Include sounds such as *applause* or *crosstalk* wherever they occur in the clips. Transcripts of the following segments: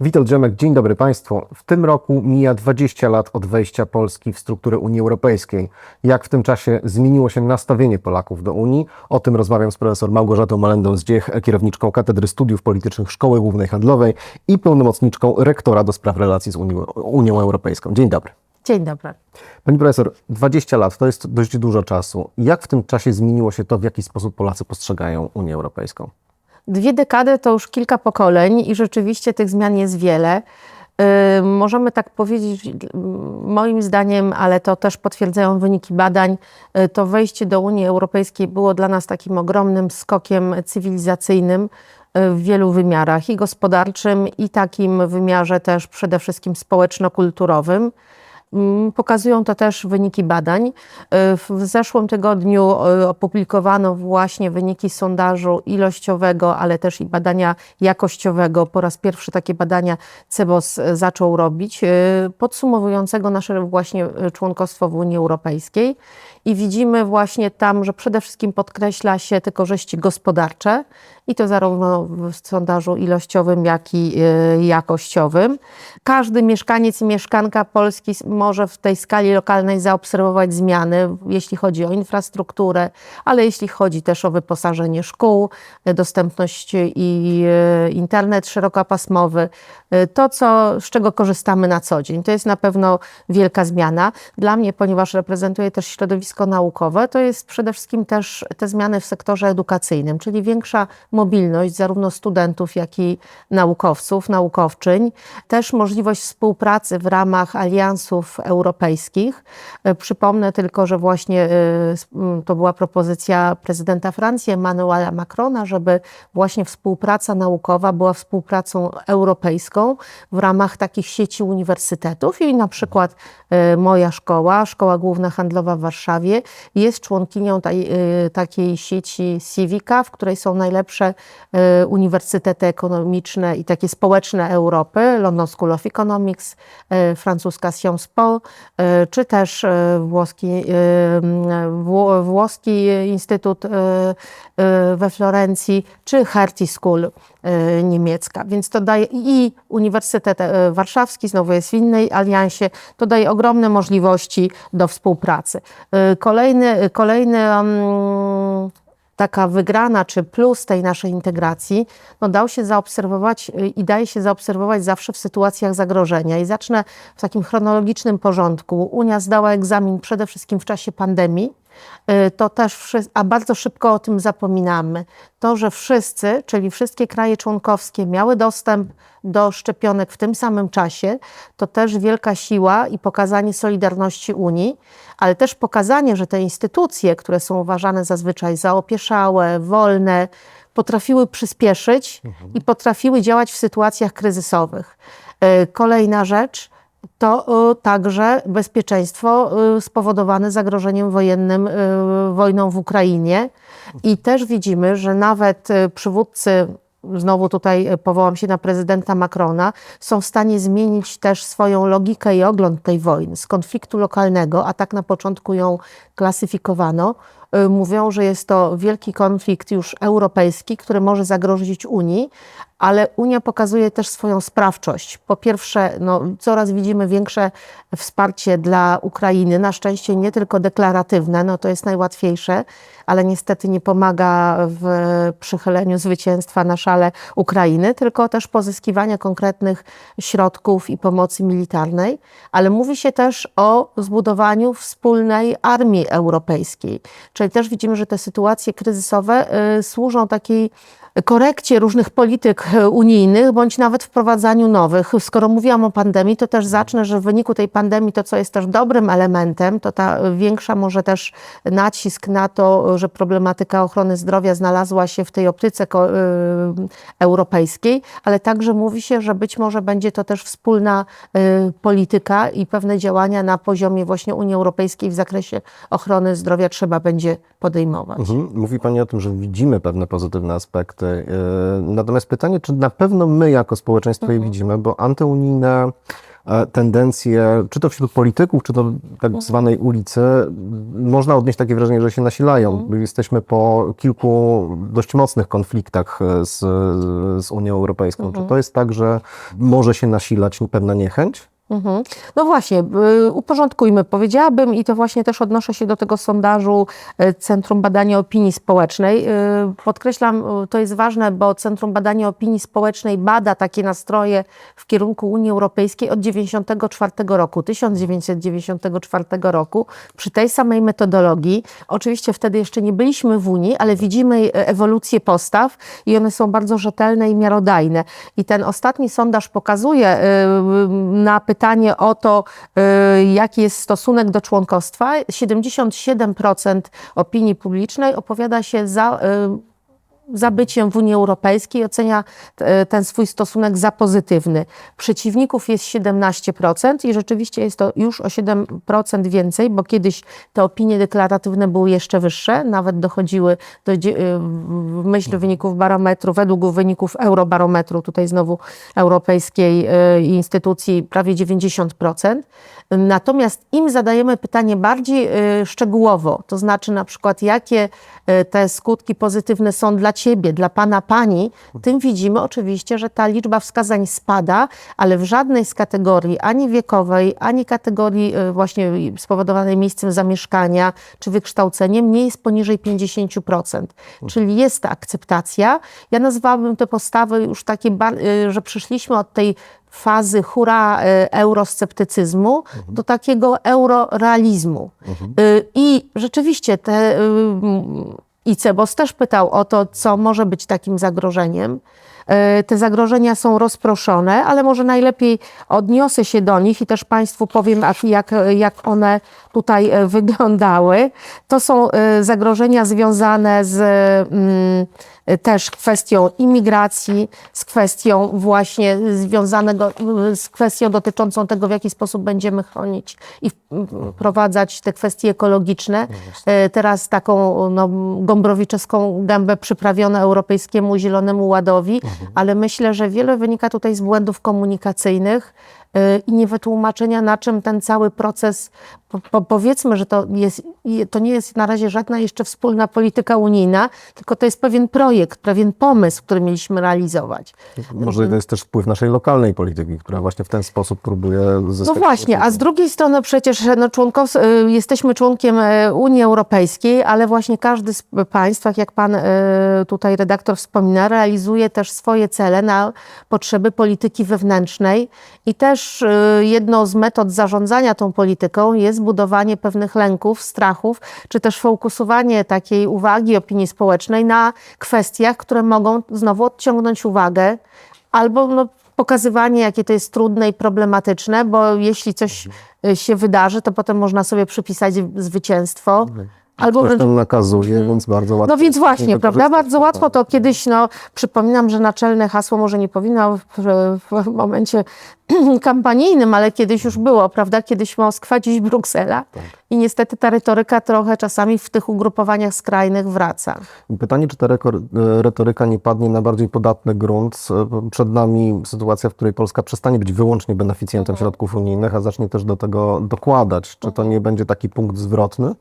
Witold Dziomek, dzień dobry Państwu. W tym roku mija 20 lat od wejścia Polski w strukturę Unii Europejskiej. Jak w tym czasie zmieniło się nastawienie Polaków do Unii? O tym rozmawiam z profesor Małgorzatą Malendą Zdziech, kierowniczką Katedry Studiów Politycznych Szkoły Głównej Handlowej i pełnomocniczką rektora do spraw relacji z Unią, Unią Europejską. Dzień dobry. Dzień dobry. Pani profesor, 20 lat to jest dość dużo czasu. Jak w tym czasie zmieniło się to, w jaki sposób Polacy postrzegają Unię Europejską? Dwie dekady to już kilka pokoleń i rzeczywiście tych zmian jest wiele. Możemy tak powiedzieć, moim zdaniem, ale to też potwierdzają wyniki badań, yy, to wejście do Unii Europejskiej było dla nas takim ogromnym skokiem cywilizacyjnym yy, w wielu wymiarach i gospodarczym, i takim wymiarze też przede wszystkim społeczno-kulturowym. Mm, Pokazują to też wyniki badań. Y, W zeszłym tygodniu y, opublikowano właśnie wyniki sondażu ilościowego, ale też i badania jakościowego. Po raz pierwszy takie badania CEBOS y, zaczął robić, podsumowującego nasze właśnie członkostwo w Unii Europejskiej. I widzimy właśnie tam, że przede wszystkim podkreśla się te korzyści gospodarcze i to zarówno w sondażu ilościowym, jak i y, jakościowym. Każdy mieszkaniec i mieszkanka Polski może w tej skali lokalnej zaobserwować zmiany, jeśli chodzi o infrastrukturę, ale jeśli chodzi też o wyposażenie szkół, y, dostępność i y, internet szerokopasmowy, to, co, z czego korzystamy na co dzień. To jest na pewno wielka zmiana. Dla mnie, ponieważ reprezentuję też środowisko naukowe, to jest przede wszystkim też te zmiany w sektorze edukacyjnym, czyli większa mobilność zarówno studentów, jak i naukowców, naukowczyń. Też możliwość współpracy w ramach aliansów europejskich. E, Przypomnę tylko, że właśnie e, to była propozycja prezydenta Francji Emmanuela Macrona, żeby właśnie współpraca naukowa była współpracą europejską w ramach takich sieci uniwersytetów i na przykład e, moja szkoła, Szkoła Główna Handlowa w Warszawie jest e, takiej sieci Civica, w której są najlepsze e, uniwersytety ekonomiczne i takie społeczne Europy, London School of Economics, e, francuska Sciences Po, e, czy też włoski, włoski Instytut we Florencji, czy Hertie School niemiecka. Więc to daje i Uniwersytet Warszawski, znowu jest w innej aliansie, to daje ogromne możliwości do współpracy. Kolejny, kolejny um, taka wygrana czy plus tej naszej integracji, no dał się zaobserwować y, i daje się zaobserwować zawsze w sytuacjach zagrożenia. I zacznę w takim chronologicznym porządku. Unia zdała egzamin przede wszystkim w czasie pandemii. Y, To też, a bardzo szybko o tym zapominamy. To, że wszyscy, czyli wszystkie kraje członkowskie miały dostęp do szczepionek w tym samym czasie, to też wielka siła i pokazanie solidarności Unii, ale też pokazanie, że te instytucje, które są uważane zazwyczaj za opieszałe, wolne, potrafiły przyspieszyć i potrafiły działać w sytuacjach kryzysowych. E, Kolejna rzecz to e, także bezpieczeństwo e, spowodowane zagrożeniem wojennym, e, wojną w Ukrainie. I też widzimy, że nawet przywódcy znowu tutaj powołam się na prezydenta Macrona, są w stanie zmienić też swoją logikę i ogląd tej wojny z konfliktu lokalnego, a tak na początku ją klasyfikowano. Y, Mówią, że jest to wielki konflikt już europejski, który może zagrozić Unii, ale Unia pokazuje też swoją sprawczość. Po pierwsze, no, coraz widzimy większe wsparcie dla Ukrainy, na szczęście nie tylko deklaratywne, no to jest najłatwiejsze, ale niestety nie pomaga w przychyleniu zwycięstwa na szale Ukrainy, tylko też pozyskiwania konkretnych środków i pomocy militarnej. Ale mówi się też o zbudowaniu wspólnej armii europejskiej. Czyli też widzimy, że te sytuacje kryzysowe y, służą takiej korekcie różnych polityk e, unijnych, bądź nawet wprowadzaniu nowych. Skoro mówiłam o pandemii, to też zacznę, że w wyniku tej pandemii to, co jest też dobrym elementem, to ta większa może też nacisk na to, że problematyka ochrony zdrowia znalazła się w tej optyce y, europejskiej, ale także mówi się, że być może będzie to też wspólna y, polityka i pewne działania na poziomie właśnie Unii Europejskiej w zakresie ochrony zdrowia trzeba będzie podejmować. Mhm. Mówi Pani o tym, że widzimy pewne pozytywne aspekty. Yy, Natomiast pytanie, czy na pewno my jako społeczeństwo je widzimy, bo antyunijne e, tendencje, czy to wśród polityków, czy to tak zwanej ulicy, można odnieść takie wrażenie, że się nasilają. Jesteśmy po kilku dość mocnych konfliktach e, z, z Unią Europejską. Czy to jest tak, że może się nasilać pewna niechęć? Mhm. No właśnie, uporządkujmy, powiedziałabym, i to właśnie też odnoszę się do tego sondażu y, Centrum Badania Opinii Społecznej. Y, Podkreślam, y, to jest ważne, bo Centrum Badania Opinii Społecznej bada takie nastroje w kierunku Unii Europejskiej od 1994 roku, 1994 roku, przy tej samej metodologii. Oczywiście wtedy jeszcze nie byliśmy w Unii, ale widzimy e, ewolucję postaw i one są bardzo rzetelne i miarodajne. I ten ostatni sondaż pokazuje na pytanie o to, y, jaki jest stosunek do członkostwa, 77% opinii publicznej opowiada się za y, za byciem w Unii Europejskiej ocenia e, ten swój stosunek za pozytywny. Przeciwników jest 17% i rzeczywiście jest to już o 7% więcej, bo kiedyś te opinie deklaratywne były jeszcze wyższe, nawet dochodziły do, e, myśl wyników barometru, według wyników Eurobarometru, tutaj znowu europejskiej e, instytucji, prawie 90%. Natomiast im zadajemy pytanie bardziej e, szczegółowo, to znaczy na przykład jakie e, te skutki pozytywne są dla ciebie, dla pana, pani, tym widzimy oczywiście, że ta liczba wskazań spada, ale w żadnej z kategorii, ani wiekowej, ani kategorii e, właśnie spowodowanej miejscem zamieszkania czy wykształceniem nie jest poniżej 50%. Czyli jest ta akceptacja. Ja nazwałabym te postawy już takie, że przyszliśmy od tej fazy hura e, eurosceptycyzmu do takiego eurorealizmu. Y, I rzeczywiście te, y, i Cebos też pytał o to, co może być takim zagrożeniem. Te zagrożenia są rozproszone, ale może najlepiej odniosę się do nich i też Państwu powiem, jak, jak one tutaj e, *laughs* wyglądały. To są e, zagrożenia związane z mm, też kwestią imigracji, z kwestią właśnie związanego, z kwestią dotyczącą tego, w jaki sposób będziemy chronić i wprowadzać te kwestie ekologiczne. E, Teraz taką no, gombrowiczewską gębę przyprawiono Europejskiemu Zielonemu Ładowi, ale myślę, że wiele wynika tutaj z błędów komunikacyjnych e, i niewytłumaczenia, na czym ten cały proces, po, po, powiedzmy, że to, jest, to nie jest na razie żadna jeszcze wspólna polityka unijna, tylko to jest pewien projekt, pewien pomysł, który mieliśmy realizować. Może to jest też wpływ naszej lokalnej polityki, która właśnie w ten sposób próbuje zyskać... No właśnie, a z drugiej strony przecież no, członkows- y, jesteśmy członkiem y, Unii Europejskiej, ale właśnie każdy z państw, tak jak pan y, tutaj redaktor wspomina, realizuje też swoje cele na potrzeby polityki wewnętrznej i też y, jedną z metod zarządzania tą polityką jest budowanie pewnych lęków, strachów, czy też fokusowanie takiej uwagi opinii społecznej na kwestiach, które mogą znowu odciągnąć uwagę albo no, pokazywanie, jakie to jest trudne i problematyczne, bo jeśli coś y, się wydarzy, to potem można sobie przypisać zwycięstwo. Albo Ktoś tam nakazuje, więc bardzo łatwo. no więc właśnie, prawda? Bardzo łatwo to kiedyś, no przypominam, że naczelne hasło może nie powinno w, w momencie *clears throat* kampanijnym, ale kiedyś już było, prawda? Kiedyś Moskwa, dziś Bruksela. I niestety ta retoryka trochę czasami w tych ugrupowaniach skrajnych wraca. Pytanie, czy ta e, retoryka nie padnie na bardziej podatny grunt? E, Przed nami sytuacja, w której Polska przestanie być wyłącznie beneficjentem środków unijnych, a zacznie też do tego dokładać. Czy to nie będzie taki punkt zwrotny?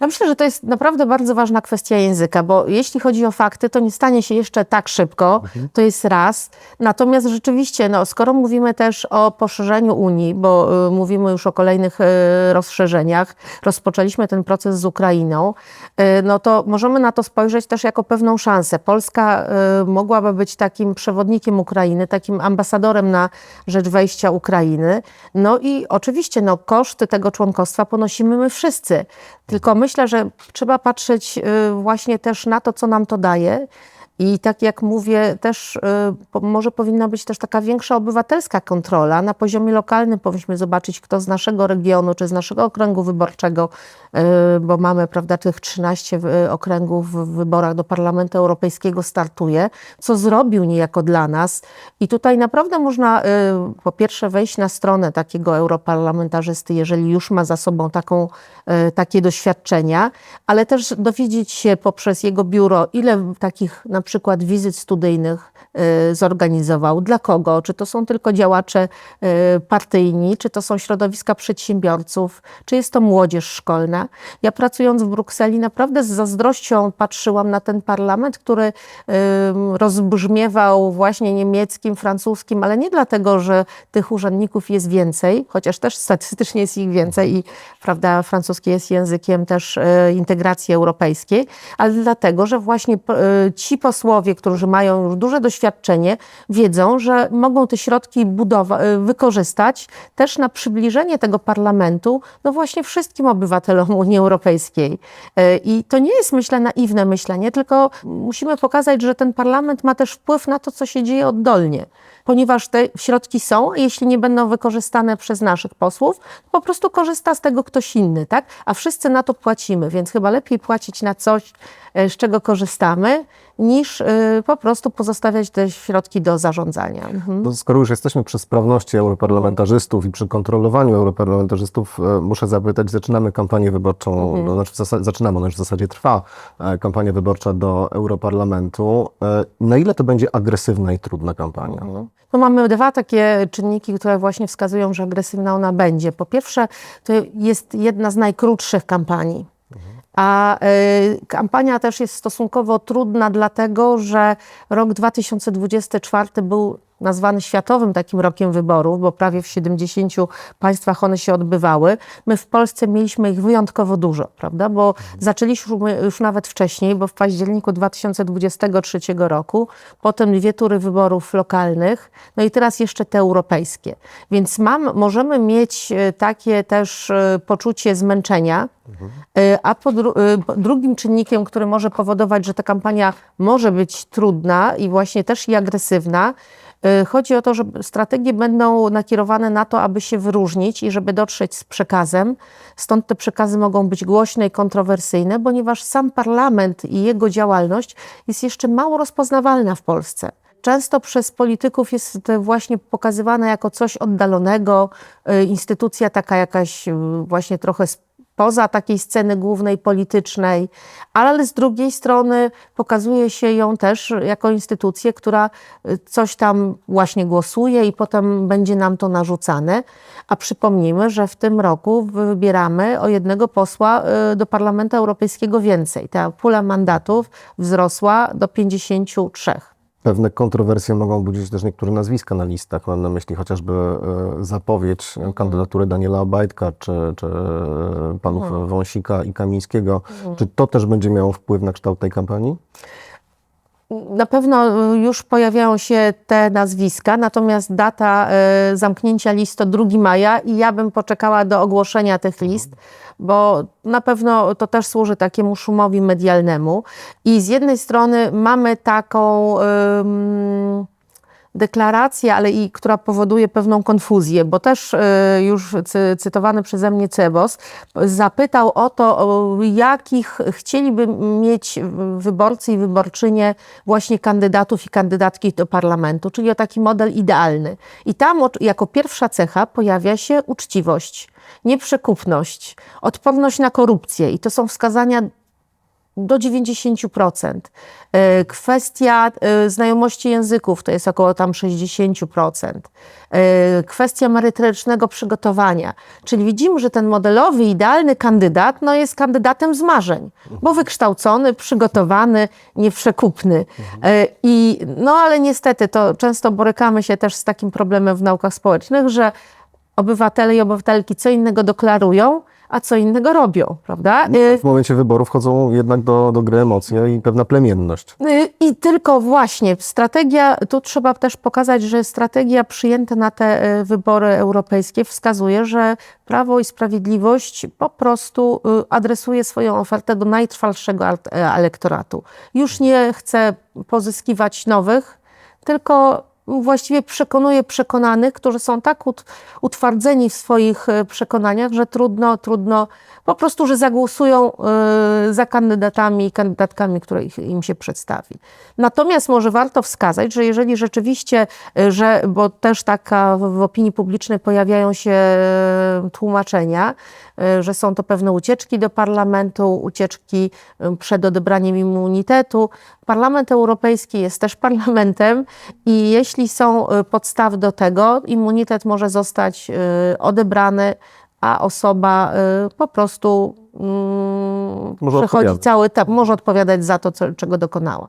Ja myślę, że to jest naprawdę bardzo ważna kwestia języka, bo jeśli chodzi o fakty, to nie stanie się jeszcze tak szybko, to jest raz. Natomiast rzeczywiście, no, skoro mówimy też o poszerzeniu Unii, bo y, mówimy już o kolejnych y, rozszerzeniach, rozpoczęliśmy ten proces z Ukrainą, y, no to możemy na to spojrzeć też jako pewną szansę. Polska y, mogłaby być takim przewodnikiem Ukrainy, takim ambasadorem na rzecz wejścia Ukrainy. No i oczywiście no, koszty tego członkostwa ponosimy my wszyscy. Tylko myślę, że trzeba patrzeć y, właśnie też na to, co nam to daje. I tak jak mówię, też y, może powinna być też taka większa obywatelska kontrola. Na poziomie lokalnym powinniśmy zobaczyć, kto z naszego regionu czy z naszego okręgu wyborczego, y, bo mamy prawda, tych 13 wy- okręgów w wyborach do Parlamentu Europejskiego startuje, co zrobił niejako dla nas. I tutaj naprawdę można y, po pierwsze wejść na stronę takiego europarlamentarzysty, jeżeli już ma za sobą taką, y, takie doświadczenia, ale też dowiedzieć się poprzez jego biuro, ile takich na przykład wizyt studyjnych y, zorganizował. Dla kogo? Czy to są tylko działacze y, partyjni, czy to są środowiska przedsiębiorców, czy jest to młodzież szkolna. Ja pracując w Brukseli naprawdę z zazdrością patrzyłam na ten parlament, który rozbrzmiewał właśnie niemieckim, francuskim, ale nie dlatego, że tych urzędników jest więcej, chociaż też statystycznie jest ich więcej i prawda, francuski jest językiem też y, integracji europejskiej, ale dlatego, że właśnie ci posłowie, którzy mają już duże doświadczenie, wiedzą, że mogą te środki y, wykorzystać też na przybliżenie tego parlamentu, no właśnie wszystkim obywatelom Unii Europejskiej. Y, I to nie jest, myślę, naiwne myślenie, tylko musimy pokazać, że ten parlament ma też wpływ na to, co się dzieje oddolnie. Ponieważ te środki są, a jeśli nie będą wykorzystane przez naszych posłów, po prostu korzysta z tego ktoś inny, tak? A wszyscy na to płacimy, więc chyba lepiej płacić na coś, e, z czego korzystamy, niż y, po prostu pozostawiać te środki do zarządzania. Mhm. To skoro już jesteśmy przy sprawności europarlamentarzystów i przy kontrolowaniu europarlamentarzystów, e, muszę zapytać, zaczynamy kampanię wyborczą, no, znaczy zaczynamy, ona już w zasadzie trwa, e, kampania wyborcza do Europarlamentu. E, Na ile to będzie agresywna i trudna kampania? No mamy dwa takie czynniki, które właśnie wskazują, że agresywna ona będzie. Po pierwsze, to jest jedna z najkrótszych kampanii. A y, kampania też jest stosunkowo trudna, dlatego że rok 2024 był nazwany światowym takim rokiem wyborów, bo prawie w 70 państwach one się odbywały. My w Polsce mieliśmy ich wyjątkowo dużo, prawda? Bo zaczęliśmy już nawet wcześniej, bo w październiku 2023 roku, potem dwie tury wyborów lokalnych, no i teraz jeszcze te europejskie. Więc mam, możemy mieć e, takie też e, poczucie zmęczenia, E, A dru- drugim czynnikiem, który może powodować, że ta kampania może być trudna i właśnie też i agresywna, chodzi o to, że strategie będą nakierowane na to, aby się wyróżnić i żeby dotrzeć z przekazem. Stąd te przekazy mogą być głośne i kontrowersyjne, ponieważ sam parlament i jego działalność jest jeszcze mało rozpoznawalna w Polsce. Często przez polityków jest właśnie pokazywane jako coś oddalonego, e, instytucja taka jakaś e, właśnie trochę spoza takiej sceny głównej politycznej, ale z drugiej strony pokazuje się ją też jako instytucję, która y, coś tam właśnie głosuje i potem będzie nam to narzucane. A przypomnijmy, że w tym roku wybieramy o jednego posła y, do Parlamentu Europejskiego więcej. Ta pula mandatów wzrosła do 53. Pewne kontrowersje mogą budzić też niektóre nazwiska na listach. Mam na myśli chociażby e, zapowiedź kandydatury Daniela Obajtka, czy, czy e, panów Wąsika i Kamińskiego. Czy to też będzie miało wpływ na kształt tej kampanii? Na pewno już pojawiają się te nazwiska, natomiast data y, zamknięcia list to 2 maja i ja bym poczekała do ogłoszenia tych list, bo na pewno to też służy takiemu szumowi medialnemu. I z jednej strony mamy taką. Deklarację, ale i która powoduje pewną konfuzję, bo też y, już cy, cytowany przeze mnie Cebos zapytał o to, jakich chcieliby mieć wyborcy i wyborczynie właśnie kandydatów i kandydatki do parlamentu, czyli o taki model idealny. I tam jako pierwsza cecha pojawia się uczciwość, nieprzekupność, odporność na korupcję i to są wskazania do 90%. E, Kwestia e, znajomości języków to jest około tam 60%. E, Kwestia merytorycznego przygotowania. Czyli widzimy, że ten modelowy, idealny kandydat no jest kandydatem z marzeń, bo wykształcony, przygotowany, nieprzekupny. I, no ale niestety to często borykamy się też z takim problemem w naukach społecznych, że obywatele i obywatelki co innego deklarują, a co innego robią, prawda? E, W momencie wyborów wchodzą jednak do, do gry emocje i pewna plemienność. Y, I tylko właśnie strategia, tu trzeba też pokazać, że strategia przyjęta na te y, wybory europejskie wskazuje, że Prawo i Sprawiedliwość po prostu y, adresuje swoją ofertę do najtrwalszego elektoratu. Już nie chce pozyskiwać nowych, tylko właściwie przekonuje przekonanych, którzy są tak ut- utwardzeni w swoich e, przekonaniach, że trudno, trudno, po prostu, że zagłosują e, za kandydatami i kandydatkami, które im się przedstawi. Natomiast może warto wskazać, że jeżeli rzeczywiście, e, że, bo też taka w, opinii publicznej pojawiają się tłumaczenia, że są to pewne ucieczki do parlamentu, ucieczki e, przed odebraniem immunitetu. Parlament Europejski jest też *laughs* parlamentem i jeśli są e, podstawy do tego, immunitet może zostać odebrany, a osoba po prostu mm, przechodzi odpowiadać. cały etap, może odpowiadać za to, co, czego dokonała.